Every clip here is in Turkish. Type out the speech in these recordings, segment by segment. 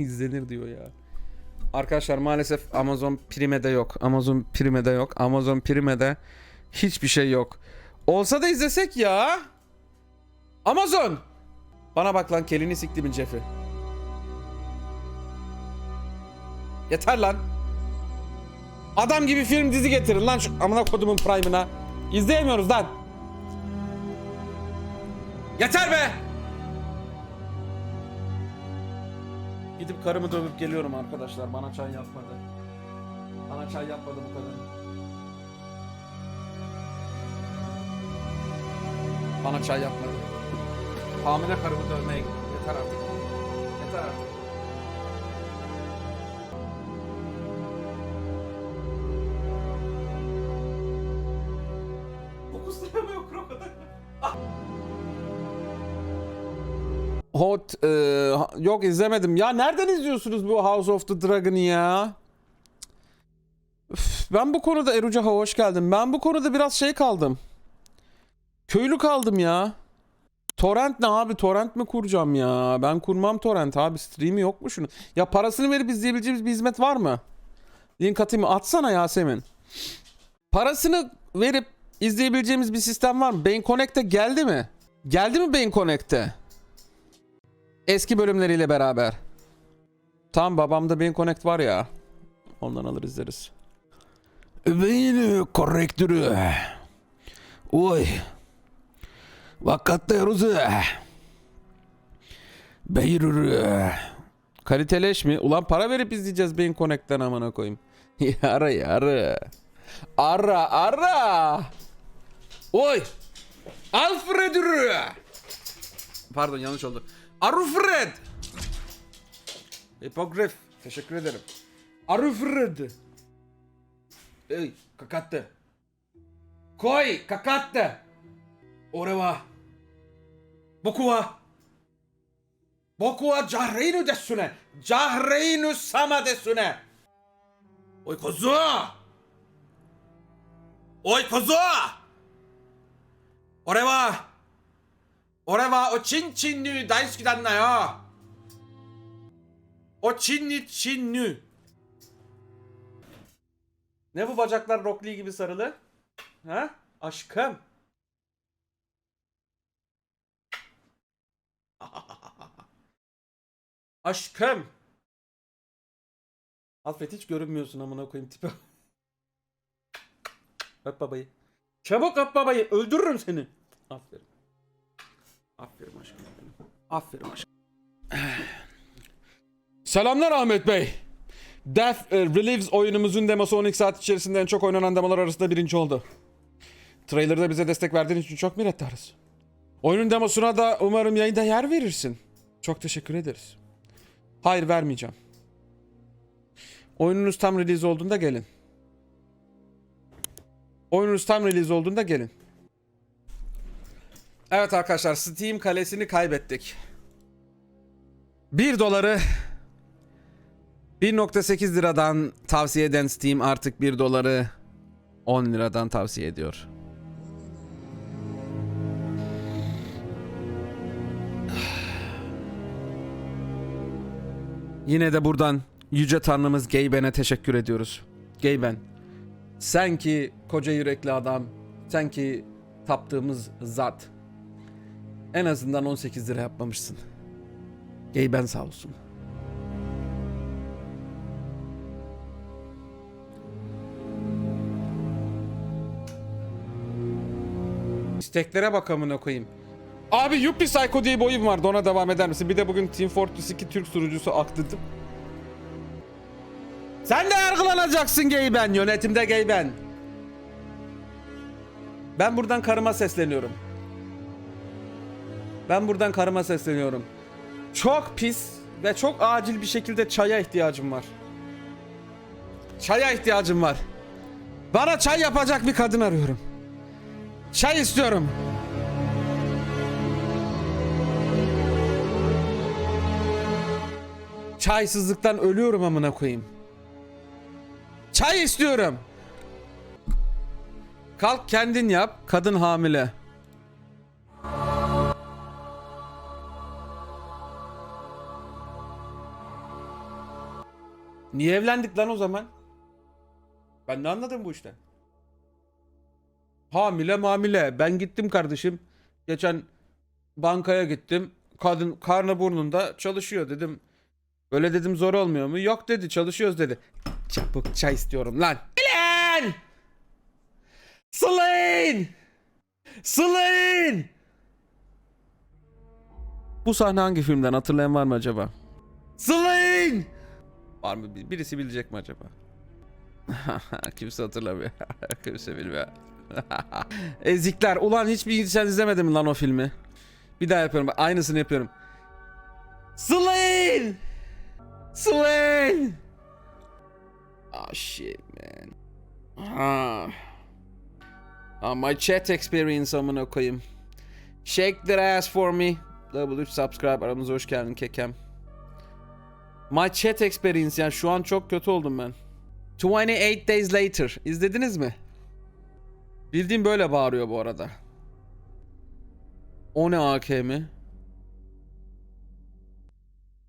izlenir diyor ya. Arkadaşlar maalesef Amazon Prime'de yok. Amazon Prime'de yok. Amazon Prime'de hiçbir şey yok. Olsa da izlesek ya. Amazon. Bana bak lan kelini siktimin Jeff'i. Yeter lan. Adam gibi film dizi getirin lan şu amına kodumun prime'ına. İzleyemiyoruz lan. Yeter be. Gidip karımı dövüp geliyorum arkadaşlar. Bana çay yapmadı. Bana çay yapmadı bu kadın. Bana çay yapmadı. Hamile karımı dövmeye gidiyorum. Yeter artık. Yeter artık. Hot e, yok izlemedim. Ya nereden izliyorsunuz bu House of the Dragon'ı ya? Üf, ben bu konuda Eruca hoş geldin. Ben bu konuda biraz şey kaldım. Köylü kaldım ya. Torrent ne abi? Torrent mi kuracağım ya? Ben kurmam torrent abi. Stream'i yok mu şunu? Ya parasını verip izleyebileceğimiz bir hizmet var mı? Link atayım? Atsana Yasemin. Parasını verip izleyebileceğimiz bir sistem var mı? Beyin Connect'e geldi mi? Geldi mi Beyin Connect'e? Eski bölümleriyle beraber. Tam babamda Beyin Connect var ya. Ondan alır izleriz. Beyin korrektörü. Oy. Vakkatlıyoruz. Beyir. Kaliteleş mi? Ulan para verip izleyeceğiz Beyin Connect'ten amına koyayım. Yara yara. Ara ara. Oy. Alfred. Pardon yanlış oldu. Alfred. Hipogrif. Teşekkür ederim. Alfred. Ey kakatte. Koy kakatte. Oreva. Boku wa. Boku wa Jahreinu desu ne. Jahreinu sama desu ne. Oy kozu. Oy kozu. Ore wa. Ore wa o Çin Çinlü daisuki danna yo. O Çinli Çinlü. Ne bu bacaklar Rock Lee gibi sarılı? Ha? Aşkım. Aşkım. Alfred hiç görünmüyorsun amına koyayım tipe. öp babayı. Çabuk öp babayı. Öldürürüm seni. Aferin. Aferin aşkım. Aferin aşkım. Selamlar Ahmet Bey. Death e, Relives oyunumuzun demosu 12 saat içerisinde en çok oynanan demolar arasında birinci oldu. Trailer'da bize destek verdiğin için çok minnettarız. Oyunun demosuna da umarım yayında yer verirsin. Çok teşekkür ederiz. Hayır vermeyeceğim. Oyununuz tam release olduğunda gelin. Oyununuz tam release olduğunda gelin. Evet arkadaşlar Steam kalesini kaybettik. 1 doları 1.8 liradan tavsiye eden Steam artık 1 doları 10 liradan tavsiye ediyor. Yine de buradan Yüce Tanrımız Geyben'e teşekkür ediyoruz. Geyben, sen ki koca yürekli adam, sen ki taptığımız zat. En azından 18 lira yapmamışsın. Geyben sağ olsun. İsteklere bak amına koyayım. Abi Yuppie Psycho diye bir oyun vardı ona devam eder misin? Bir de bugün Team Fortress 2 Türk sunucusu aktırdım. Sen de yargılanacaksın gay ben. Yönetimde gay ben. Ben buradan karıma sesleniyorum. Ben buradan karıma sesleniyorum. Çok pis ve çok acil bir şekilde çaya ihtiyacım var. Çaya ihtiyacım var. Bana çay yapacak bir kadın arıyorum. Çay istiyorum. Çaysızlıktan ölüyorum amına koyayım. Çay istiyorum. Kalk kendin yap. Kadın hamile. Niye evlendik lan o zaman? Ben ne anladım bu işten? Hamile mamile. Ben gittim kardeşim. Geçen bankaya gittim. Kadın karnı burnunda çalışıyor dedim. Böyle dedim zor olmuyor mu? Yok dedi çalışıyoruz dedi. Çabuk çay istiyorum lan. Lan! Slain! Slain! Bu sahne hangi filmden hatırlayan var mı acaba? Slain! Var mı? bir- Birisi bilecek mi acaba? Kimse hatırlamıyor. Kimse bilmiyor. Ezikler. Ulan hiçbir sen izlemedin mi lan o filmi? Bir daha yapıyorum. Aynısını yapıyorum. Slain! Slain! Ah shit man. Ah. Ah, my chat experience amına koyayım. Shake that ass for me. Level 3 subscribe aramıza hoş geldin kekem. My chat experience yani şu an çok kötü oldum ben. 28 Days Later izlediniz mi? Bildiğim böyle bağırıyor bu arada. O ne AK?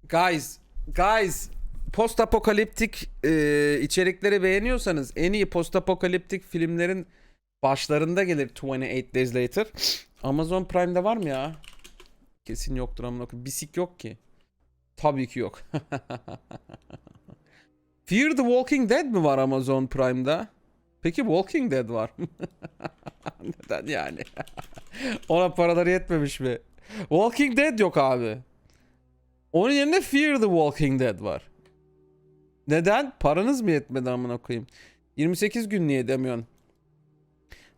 Guys, guys, post apokaliptik e, içerikleri beğeniyorsanız en iyi post apokaliptik filmlerin başlarında gelir 28 Days Later. Amazon Prime'de var mı ya? Kesin yoktur amına koyayım. Bisik yok ki. Tabii ki yok. Fear the Walking Dead mi var Amazon Prime'da? Peki Walking Dead var. Neden yani? Ona paraları yetmemiş mi? Walking Dead yok abi. Onun yerine Fear the Walking Dead var. Neden? Paranız mı yetmedi amına koyayım? 28 gün niye demiyorsun?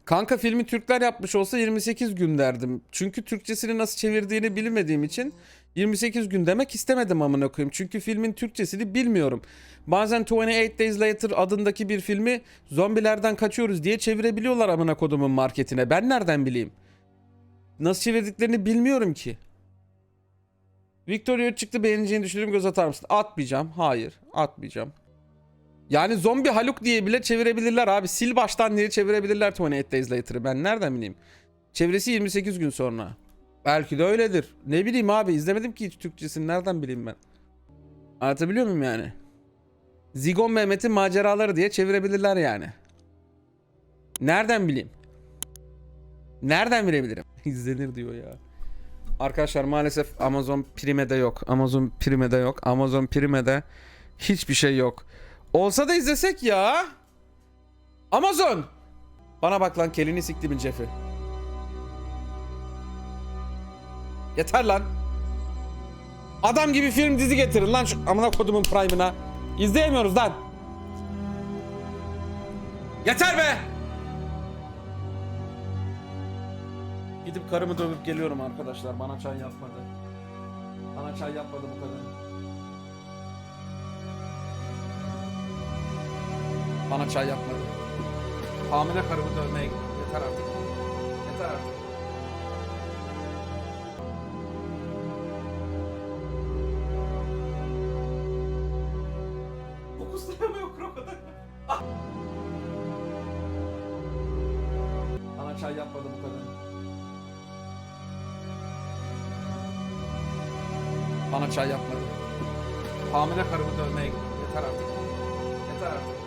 Kanka filmi Türkler yapmış olsa 28 gün derdim. Çünkü Türkçesini nasıl çevirdiğini bilmediğim için 28 gün demek istemedim amına koyayım. Çünkü filmin Türkçesini bilmiyorum. Bazen 28 Days Later adındaki bir filmi zombilerden kaçıyoruz diye çevirebiliyorlar amına kodumun marketine. Ben nereden bileyim? Nasıl çevirdiklerini bilmiyorum ki. Victoria çıktı beğeneceğini düşünüyorum göz atar mısın? Atmayacağım. Hayır atmayacağım. Yani zombi Haluk diye bile çevirebilirler abi. Sil baştan diye çevirebilirler 28 Days Later'ı. Ben nereden bileyim? Çevresi 28 gün sonra. Belki de öyledir. Ne bileyim abi izlemedim ki hiç Türkçesini nereden bileyim ben. Anlatabiliyor muyum yani? Zigon Mehmet'in maceraları diye çevirebilirler yani. Nereden bileyim? Nereden bilebilirim? İzlenir diyor ya. Arkadaşlar maalesef Amazon Prime'de yok. Amazon Prime'de yok. Amazon Prime'de hiçbir şey yok. Olsa da izlesek ya. Amazon. Bana bak lan kelini siktimin Jeff'i. Yeter lan. Adam gibi film dizi getirin lan şu amına kodumun prime'ına. İzleyemiyoruz lan. Yeter be. Gidip karımı dövüp geliyorum arkadaşlar. Bana çay yapmadı. Bana çay yapmadı bu kadın. Bana çay yapmadı. Hamile karımı dövmeye gidiyorum. Yeter artık. Yeter artık. Fokuslayamıyor krokodil. Bana çay yapmadı bu kadın. Bana çay yapmadı. Hamile karımı dövmeye gidiyorum. Yeter artık. Yeter artık.